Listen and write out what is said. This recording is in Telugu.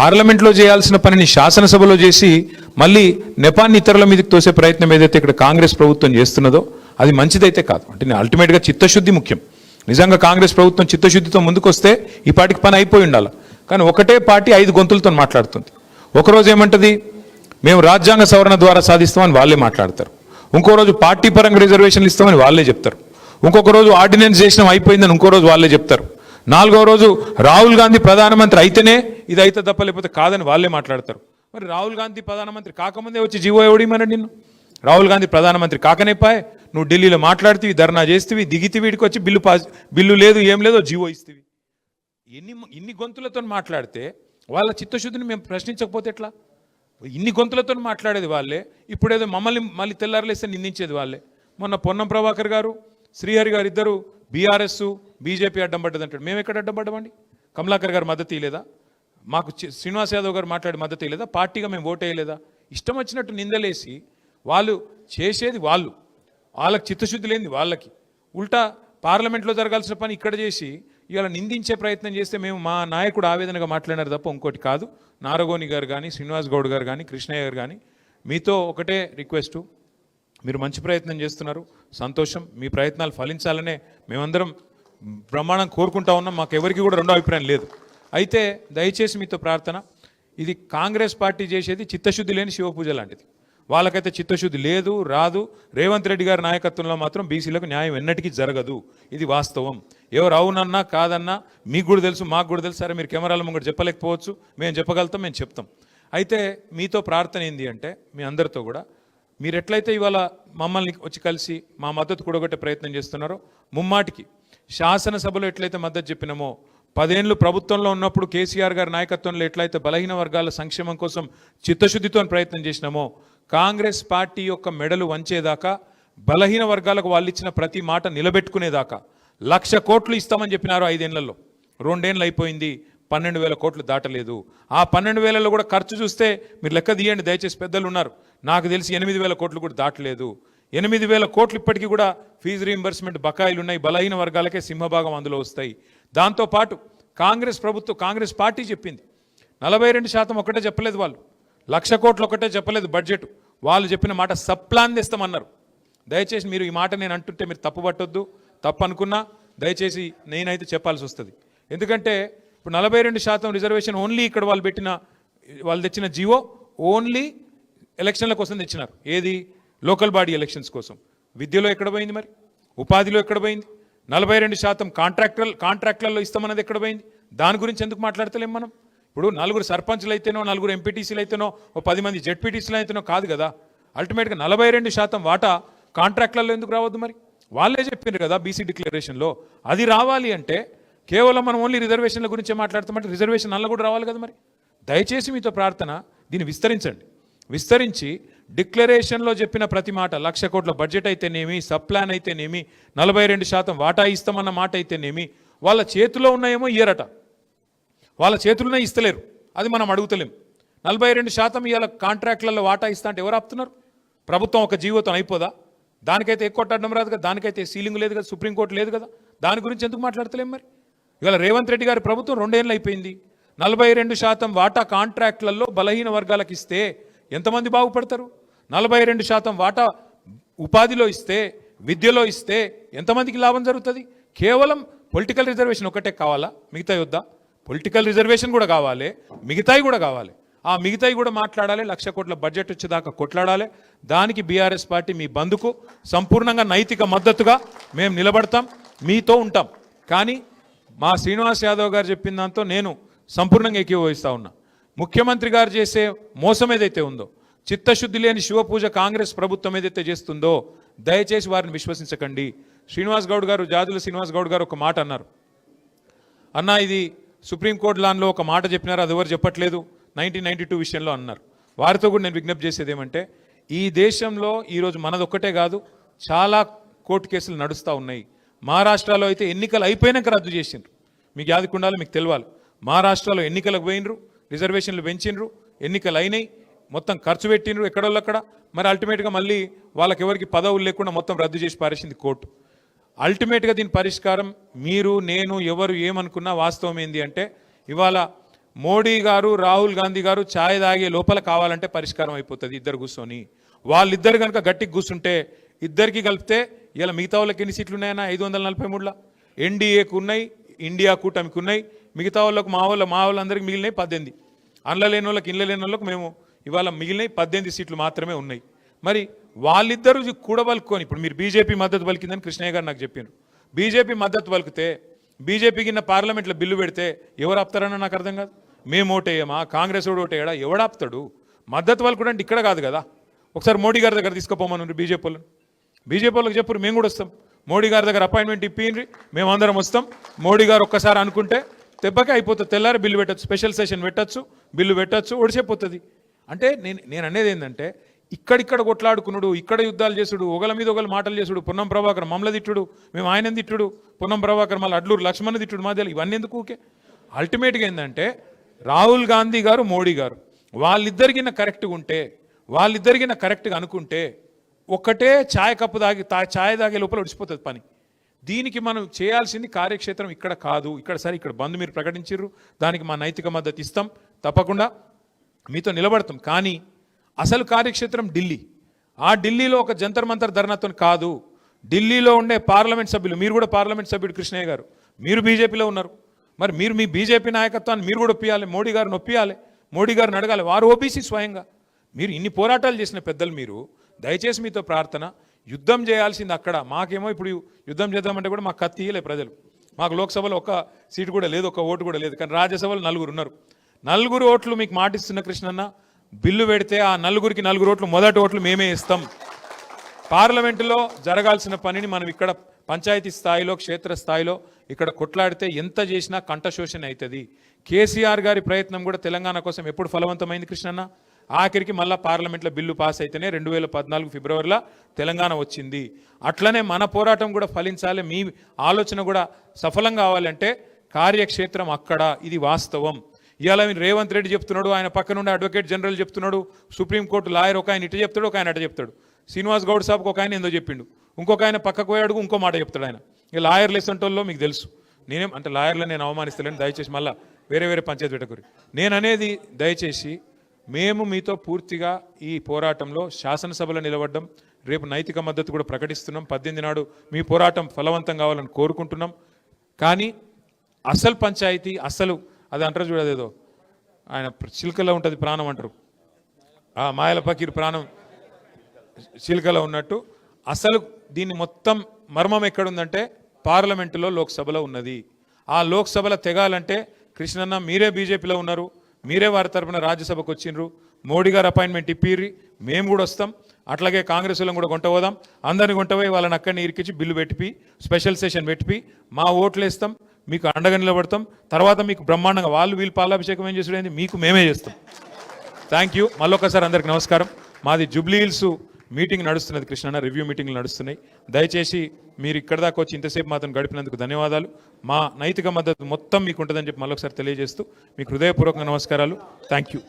పార్లమెంట్లో చేయాల్సిన పనిని శాసనసభలో చేసి మళ్ళీ నెపాన్ని ఇతరుల మీదకి తోసే ప్రయత్నం ఏదైతే ఇక్కడ కాంగ్రెస్ ప్రభుత్వం చేస్తున్నదో అది మంచిదైతే కాదు. అంటే అల్టిమేట్గా చిత్తశుద్ధి ముఖ్యం. నిజంగా కాంగ్రెస్ ప్రభుత్వం చిత్తశుద్ధితో ముందుకొస్తే ఈ పాటికి పని అయిపోయి ఉండాలి. కానీ ఒకటే పార్టీ ఐదు గొంతులతో మాట్లాడుతుంది. ఒకరోజు ఏమంటది? మేము రాజ్యాంగ సవరణ ద్వారా సాధిస్తామని వాళ్ళే మాట్లాడతారు. ఇంకో రోజు పార్టీ పరంగా రిజర్వేషన్లు ఇస్తామని వాళ్ళే చెప్తారు. ఇంకొక రోజు ఆర్డినెన్స్ చేసినాం అయిపోయిందని ఇంకో రోజు వాళ్ళే చెప్తారు. నాలుగో రోజు రాహుల్ గాంధీ ప్రధానమంత్రి అయితేనే ఇది అయితే తప్ప లేకపోతే కాదని వాళ్ళే మాట్లాడతారు. మరి రాహుల్ గాంధీ ప్రధానమంత్రి కాకముందే వచ్చి జీవో ఎవడిమన్నాడు నిన్ను? రాహుల్ గాంధీ ప్రధానమంత్రి కాకనేపాయ్ నువ్వు ఢిల్లీలో మాట్లాడుతీవి ధర్నా చేస్తేవి దిగితే వీడికి వచ్చి బిల్లు పాస్ బిల్లు లేదు ఏం లేదో జీవో ఇస్తేవి. ఎన్ని ఇన్ని గొంతులతో మాట్లాడితే వాళ్ళ చిత్తశుద్ధిని మేము ప్రశ్నించకపోతే ఎట్లా? ఇన్ని గొంతులతో మాట్లాడేది వాళ్ళే ఇప్పుడేదో మమ్మల్ని మళ్ళీ తెల్లారలేస్తే నిందించేది వాళ్ళే. మొన్న పొన్నం ప్రభాకర్ గారు శ్రీహరి గారు ఇద్దరు బీఆర్ఎస్ బీజేపీ అడ్డం పడ్డది అంటాడు. మేము ఎక్కడ అడ్డం పడ్డమండి? కమలాకర్ గారు మద్దతు ఇవ్వలేదా మాకు శ్రీనివాస్ యాదవ్ గారు మాట్లాడి మద్దతు ఇవ్వలేదా పార్టీగా మేము ఓటు వేయలేదా? ఇష్టం వచ్చినట్టు నిందలేసి వాళ్ళు చేసేది వాళ్ళు. వాళ్ళకి చిత్తశుద్ధి లేనిది వాళ్ళకి. ఉల్టా పార్లమెంట్లో జరగాల్సిన పని ఇక్కడ చేసి ఇవాళ నిందించే ప్రయత్నం చేస్తే మేము మా నాయకుడు ఆవేదనగా మాట్లాడినారు తప్ప ఇంకోటి కాదు. నారగోని గారు కానీ శ్రీనివాస్ గౌడ్ గారు కానీ కృష్ణయ్య గారు కానీ మీతో ఒకటే రిక్వెస్టు. మీరు మంచి ప్రయత్నం చేస్తున్నారు. సంతోషం. మీ ప్రయత్నాలు ఫలించాలనే మేమందరం ప్రమాణం కోరుకుంటా ఉన్నాం. మాకు ఎవరికి కూడా రెండో అభిప్రాయం లేదు. అయితే దయచేసి మీతో ప్రార్థన. ఇది కాంగ్రెస్ పార్టీ చేసేది చిత్తశుద్ధి లేని శివపూజ లాంటిది. వాళ్ళకైతే చిత్తశుద్ధి లేదు రాదు. రేవంత్ రెడ్డి గారి నాయకత్వంలో మాత్రం బీసీలకు న్యాయం ఎన్నటికీ జరగదు. ఇది వాస్తవం. ఎవరు అవునన్నా కాదన్నా మీకు కూడా తెలుసు మాకు కూడా తెలుసు. సరే మీరు కెమెరాల ముంగట చెప్పలేకపోవచ్చు. మేము చెప్పగలుగుతాం మేము చెప్తాం. అయితే మీతో ప్రార్థన ఏంది అంటే మీ అందరితో కూడా మీరు ఎట్లయితే ఇవాళ మమ్మల్ని వచ్చి కలిసి మా మద్దతు కూడగొట్టే ప్రయత్నం చేస్తున్నారో ముమ్మాటికి శాసనసభలో ఎట్లయితే మద్దతు చెప్పినామో పదేళ్ళు ప్రభుత్వంలో ఉన్నప్పుడు కేసీఆర్ గారి నాయకత్వంలో ఎట్లయితే బలహీన వర్గాల సంక్షేమం కోసం చిత్తశుద్ధితో ప్రయత్నం చేసినామో కాంగ్రెస్ పార్టీ యొక్క మెడలు వంచేదాకా బలహీన వర్గాలకు వాళ్ళు ఇచ్చిన ప్రతి మాట నిలబెట్టుకునేదాకా లక్ష కోట్లు ఇస్తామని చెప్పినారు ఐదేళ్ళలో రెండేళ్ళు అయిపోయింది పన్నెండు వేల కోట్లు దాటలేదు. ఆ పన్నెండు వేలలో కూడా ఖర్చు చూస్తే మీరు లెక్క తీయండి దయచేసి పెద్దలు ఉన్నారు. నాకు తెలిసి ఎనిమిది వేల కోట్లు కూడా దాటలేదు. ఎనిమిది వేల కోట్లు ఇప్పటికీ కూడా ఫీజు రీంబర్స్మెంట్ బకాయిలు ఉన్నాయి బలహీన వర్గాలకే సింహభాగం అందులో వస్తాయి. దాంతోపాటు కాంగ్రెస్ ప్రభుత్వం కాంగ్రెస్ పార్టీ చెప్పింది. నలభై రెండు శాతం ఒకటే చెప్పలేదు వాళ్ళు. లక్ష కోట్లు ఒకటే చెప్పలేదు బడ్జెట్. వాళ్ళు చెప్పిన మాట సప్లాన్ తెస్తామన్నారు దయచేసి మీరు ఈ మాట నేను అంటుంటే మీరు తప్పు పట్టొద్దు తప్పు అనుకున్నా దయచేసి నేనైతే చెప్పాల్సి వస్తుంది. ఎందుకంటే ఇప్పుడు నలభై రెండు శాతం రిజర్వేషన్ ఓన్లీ ఇక్కడ వాళ్ళు పెట్టిన వాళ్ళు తెచ్చిన జివో ఓన్లీ ఎలక్షన్ల కోసం తెచ్చినారు. ఏది? లోకల్ బాడీ ఎలక్షన్స్ కోసం. విద్యలో ఎక్కడ పోయింది మరి? ఉపాధిలో ఎక్కడ పోయింది? నలభై రెండు శాతం కాంట్రాక్టర్ కాంట్రాక్ట్లలో ఇస్తామన్నది ఎక్కడ పోయింది? దాని గురించి ఎందుకు మాట్లాడతలేం మనం? ఇప్పుడు నలుగురు సర్పంచ్లు అయితేనో నలుగురు ఎంపీటీసీలు అయితేనో ఓ పది మంది జెడ్పీటీసీలు అయితేనో కాదు కదా. అల్టిమేట్గా నలభై రెండు శాతం వాటా కాంట్రాక్ట్లలో ఎందుకు రావద్దు మరి? వాళ్ళే చెప్పిండ్రు కదా బీసీ డిక్లరేషన్లో. అది రావాలి అంటే కేవలం మనం ఓన్లీ రిజర్వేషన్ల గురించే మాట్లాడుతామంటే రిజర్వేషన్ అల్ల కూడా రావాలి కదా మరి? దయచేసి మీతో ప్రార్థన దీన్ని విస్తరించండి. విస్తరించి డిక్లరేషన్లో చెప్పిన ప్రతి మాట లక్ష కోట్ల బడ్జెట్ అయితేనేమి సబ్ ప్లాన్ అయితేనేమి నలభై రెండు శాతం వాటా ఇస్తామన్న మాట అయితేనేమి వాళ్ళ చేతిలో ఉన్నాయేమో ఇయ్యరట. వాళ్ళ చేతులనే ఇస్తలేరు. అది మనం అడుగుతలేం. నలభై రెండు శాతం ఇవాళ కాంట్రాక్ట్లలో వాటా ఇస్తా అంటే ఎవరు ఆపుతున్నారు? ప్రభుత్వం ఒక జీవితం అయిపోదా? దానికైతే ఎక్కువ కొట్టడం రాదు కదా దానికైతే సీలింగ్ లేదు కదా సుప్రీంకోర్టు లేదు కదా దాని గురించి ఎందుకు మాట్లాడతలేం మరి? ఇవాళ రేవంత్ రెడ్డి గారి ప్రభుత్వం రెండేళ్ళు అయిపోయింది. నలభై రెండు శాతం వాటా కాంట్రాక్ట్లలో బలహీన వర్గాలకు ఇస్తే ఎంతమంది బాగుపడతారు? నలభై రెండు శాతం వాటా ఉపాధిలో ఇస్తే విద్యలో ఇస్తే ఎంతమందికి లాభం జరుగుతుంది? కేవలం పొలిటికల్ రిజర్వేషన్ ఒకటే కావాలా? మిగతా వద్దా పొలిటికల్ రిజర్వేషన్ కూడా కావాలి. మిగతాయి కూడా కావాలి. ఆ మిగతాయి కూడా మాట్లాడాలి. లక్ష కోట్ల బడ్జెట్ వచ్చేదాకా కొట్లాడాలి. దానికి బీఆర్ఎస్ పార్టీ మీ బంధుకు సంపూర్ణంగా నైతిక మద్దతుగా మేము నిలబడతాం. మీతో ఉంటాం. కానీ మా శ్రీనివాస్ యాదవ్ గారు చెప్పిన దాంతో నేను సంపూర్ణంగా ఏకీభవిస్తా ఉన్నా. ముఖ్యమంత్రి గారు చేసే మోసం ఏదైతే ఉందో చిత్తశుద్ధి లేని శివపూజ కాంగ్రెస్ ప్రభుత్వం ఏదైతే చేస్తుందో దయచేసి వారిని విశ్వసించకండి. శ్రీనివాస్ గౌడ్ గారు జాదుల శ్రీనివాస్ గౌడ్ గారు ఒక మాట అన్నారు. అన్న ఇది సుప్రీంకోర్టు లాన్లో ఒక మాట చెప్పినారు అది ఎవరు చెప్పట్లేదు? నైన్టీన్ నైన్టీ టూ విషయంలో అన్నారు. వారితో కూడా నేను విజ్ఞప్తి చేసేది ఏమంటే ఈ దేశంలో ఈరోజు మనదొక్కటే కాదు చాలా కోర్టు కేసులు నడుస్తూ ఉన్నాయి. మహారాష్ట్రలో అయితే ఎన్నికలు అయిపోయినాక రద్దు చేసిండ్రు. మీకు యాదకుండాలి మీకు తెలియాలి మహారాష్ట్రలో ఎన్నికలకు పోయినరు రిజర్వేషన్లు పెంచిండ్రు ఎన్నికలు అయినాయి మొత్తం ఖర్చు పెట్టిండ్రు ఎక్కడోళ్ళక్కడ. మరి అల్టిమేట్గా మళ్ళీ వాళ్ళకి ఎవరికి పదవులు లేకుండా మొత్తం రద్దు చేసి పారేసింది కోర్టు. అల్టిమేట్గా దీని పరిష్కారం మీరు నేను ఎవరు ఏమనుకున్నా వాస్తవం ఏంది అంటే ఇవాళ మోడీ గారు రాహుల్ గాంధీ గారు ఛాయ్ తాగే లోపల కావాలంటే పరిష్కారం అయిపోతుంది ఇద్దరు కూర్చొని. వాళ్ళిద్దరు కనుక గట్టికి కూర్చుంటే ఇద్దరికి కలిపితే ఇలా మిగతా వాళ్ళకి ఎన్ని సీట్లు ఉన్నాయన్నా ఐదు వందల నలభై మూడులో. ఎన్డీఏకు ఉన్నాయి ఇండియా కూటమికి ఉన్నాయి. మిగతా వాళ్ళకు మా వాళ్ళ మా వాళ్ళందరికీ మిగిలినాయి పద్దెనిమిది. అండ్ల లేని వాళ్ళకి ఇండ్ల లేని వాళ్ళకి మేము ఇవాళ మిగిలినాయి పద్దెనిమిది సీట్లు మాత్రమే ఉన్నాయి. మరి వాళ్ళిద్దరూ కూడబలుకొని ఇప్పుడు మీరు బీజేపీ మద్దతు పలికిందని కృష్ణయ్య గారు నాకు చెప్పారు. బీజేపీ మద్దతు పలికితే బీజేపీ కింద పార్లమెంట్లో బిల్లు పెడితే ఎవరు ఆపుతారన్న నాకు అర్థం కాదు. మేము ఓటేయమా? కాంగ్రెస్ వాడు ఓటేయడా? ఎవడు ఆపుతాడు? మద్దతు పలుకుడు అంటే ఇక్కడ కాదు కదా. ఒకసారి మోడీ గారి దగ్గర తీసుకుపోమని బీజేపీ వాళ్ళని. బీజేపీ వాళ్ళకి చెప్పరు మేము కూడా వస్తాం. మోడీ గారి దగ్గర అపాయింట్మెంట్ ఇప్పిండ్రి మేమందరం వస్తాం. మోడీ గారు ఒక్కసారి అనుకుంటే దెబ్బకే అయిపోతుంది. తెల్లారి బిల్లు పెట్టచ్చు స్పెషల్ సెషన్ పెట్టచ్చు బిల్లు పెట్టచ్చు ఒడిసేపోతుంది అంటే నేను నేను అనేది ఏంటంటే ఇక్కడిక్కడ కొట్లాడుకున్నాడు ఇక్కడ యుద్ధాలు చేసుడు ఒకల మీద ఒకరు మాటలు చేసుడు పున్నం ప్రభాకర్ మమ్మల్ని తిట్టుడు మేము ఆయన తిట్టుడు పున్నం ప్రభాకర్ మళ్ళీ అడ్లూరు లక్ష్మణ్ తిట్టుడు మధ్యలో ఇవన్నీ ఎందుకు ఊకే? అల్టిమేట్గా ఏంటంటే రాహుల్ గాంధీ గారు మోడీ గారు వాళ్ళిద్దరికిన కరెక్ట్గా ఉంటే వాళ్ళిద్దరికిన కరెక్ట్గా అనుకుంటే ఒక్కటే ఛాయ్ కప్పు దాగి తా ఛాయ్ తాగే లోపల ఒడిచిపోతుంది పని. దీనికి మనం చేయాల్సింది కార్యక్షేత్రం ఇక్కడ కాదు. ఇక్కడ సరే ఇక్కడ బంద్ మీరు ప్రకటించారు దానికి మా నైతిక మద్దతు ఇస్తాం. తప్పకుండా మీతో నిలబడతాం. కానీ అసలు కార్యక్షేత్రం ఢిల్లీ. ఆ ఢిల్లీలో ఒక జంతర్ మంతర్ ధర్నాతో కాదు. ఢిల్లీలో ఉండే పార్లమెంట్ సభ్యులు మీరు కూడా పార్లమెంట్ సభ్యుడు కృష్ణయ్య గారు. మీరు బీజేపీలో ఉన్నారు. మరి మీరు మీ బీజేపీ నాయకత్వాన్ని మీరు కూడా ఒప్పియాలి మోడీ గారిని ఒప్పియాలి మోడీ గారిని అడగాలి. వారు ఓబీసీ స్వయంగా. మీరు ఇన్ని పోరాటాలు చేసిన పెద్దలు మీరు. దయచేసి మీతో ప్రార్థన. యుద్ధం చేయాల్సింది అక్కడ. మాకేమో ఇప్పుడు యుద్ధం చేద్దామంటే కూడా మాకు కత్తి ఇయ్యలే ప్రజలు. మాకు లోక్సభలో ఒక సీటు కూడా లేదు ఒక ఓటు కూడా లేదు. కానీ రాజ్యసభలో నలుగురు ఉన్నారు. నలుగురు ఓట్లు మీకు మాటిస్తున్న కృష్ణన్న బిల్లు పెడితే ఆ నలుగురికి నలుగురు ఓట్లు మొదటి ఓట్లు మేమే ఇస్తాం. పార్లమెంటులో జరగాల్సిన పనిని మనం ఇక్కడ పంచాయతీ స్థాయిలో క్షేత్ర స్థాయిలో ఇక్కడ కొట్లాడితే ఎంత చేసినా కంఠశోషణ అవుతుంది. కేసీఆర్ గారి ప్రయత్నం కూడా తెలంగాణ కోసం ఎప్పుడు ఫలవంతమైంది కృష్ణన్న? ఆఖరికి మళ్ళా పార్లమెంట్లో బిల్లు పాస్ అయితేనే రెండు వేల పద్నాలుగు ఫిబ్రవరిలో తెలంగాణ వచ్చింది. అట్లనే మన పోరాటం కూడా ఫలించాలి. మీ ఆలోచన కూడా సఫలం కావాలంటే కార్యక్షేత్రం అక్కడ. ఇది వాస్తవం. ఇవాళ రేవంత్ రెడ్డి చెప్తున్నాడు ఆయన పక్క నుండి అడ్వకేట్ జనరల్ చెప్తున్నాడు సుప్రీంకోర్టు లాయర్ ఒక ఆయన ఇటు చెప్తాడు ఒక ఆయన అట చెప్తాడు. శ్రీనివాస్ గౌడ్ సాబ్కి ఒక ఆయన ఏందో చెప్పిండు. ఇంకొక ఆయన పక్కకు పోయి అడుగు ఇంకో మాట చెప్తాడు ఆయన. ఇక లాయర్లు వేసంటోల్లో మీకు తెలుసు. నేనేం అంటే లాయర్లు నేను అవమానిస్తలేను. దయచేసి మళ్ళీ వేరే వేరే పంచాయతీ పెట్టకూరి. నేను అనేది దయచేసి మేము మీతో పూర్తిగా ఈ పోరాటంలో శాసనసభలో నిలబడ్డం రేపు నైతిక మద్దతు కూడా ప్రకటిస్తున్నాం. పద్దెనిమిది నాడు మీ పోరాటం ఫలవంతం కావాలని కోరుకుంటున్నాం. కానీ అసలు పంచాయతీ అసలు అది అంటారు చూడదేదో ఆయన చిలుకలో ఉంటుంది ప్రాణం అంటారు. ఆ మాయల పకీర్ ప్రాణం చిలుకలో ఉన్నట్టు అసలు దీన్ని మొత్తం మర్మం ఎక్కడుందంటే పార్లమెంటులో లోక్సభలో ఉన్నది. ఆ లోక్సభలో తెగాలంటే కృష్ణన్న మీరే బీజేపీలో ఉన్నారు. మీరే వారి తరపున రాజ్యసభకు వచ్చిండ్రు. మోడీ గారు అపాయింట్మెంట్ ఇప్పిర్రి. మేము కూడా వస్తాం. అట్లాగే కాంగ్రెస్లో కూడా కొంట పోదాం. అందరిని కొంటపోయి వాళ్ళని అక్కడిని ఇరికించి బిల్లు పెట్టిపి స్పెషల్ సెషన్ పెట్టిపి మా ఓట్లు వేస్తాం. మీకు అండగా నిలబడతాం. తర్వాత మీకు బ్రహ్మాండంగా వాళ్ళు వీళ్ళు పాలాభిషేకం ఏం చేసుడేంది మీకు మేమే చేస్తాం. థ్యాంక్ యూ మళ్ళొకసారి అందరికి నమస్కారం. మాది జూబ్లీ హిల్స్ మీటింగ్ నడుస్తున్నది కృష్ణన్న రివ్యూ మీటింగ్లు నడుస్తున్నాయి. దయచేసి మీరు ఇక్కడ దాకా వచ్చి ఇంతసేపు మాత్రం గడిపినందుకు ధన్యవాదాలు. మా నైతిక మద్దతు మొత్తం మీకు ఉంటుందని చెప్పి మళ్ళొకసారి తెలియజేస్తూ మీకు హృదయపూర్వక నమస్కారాలు. Thank you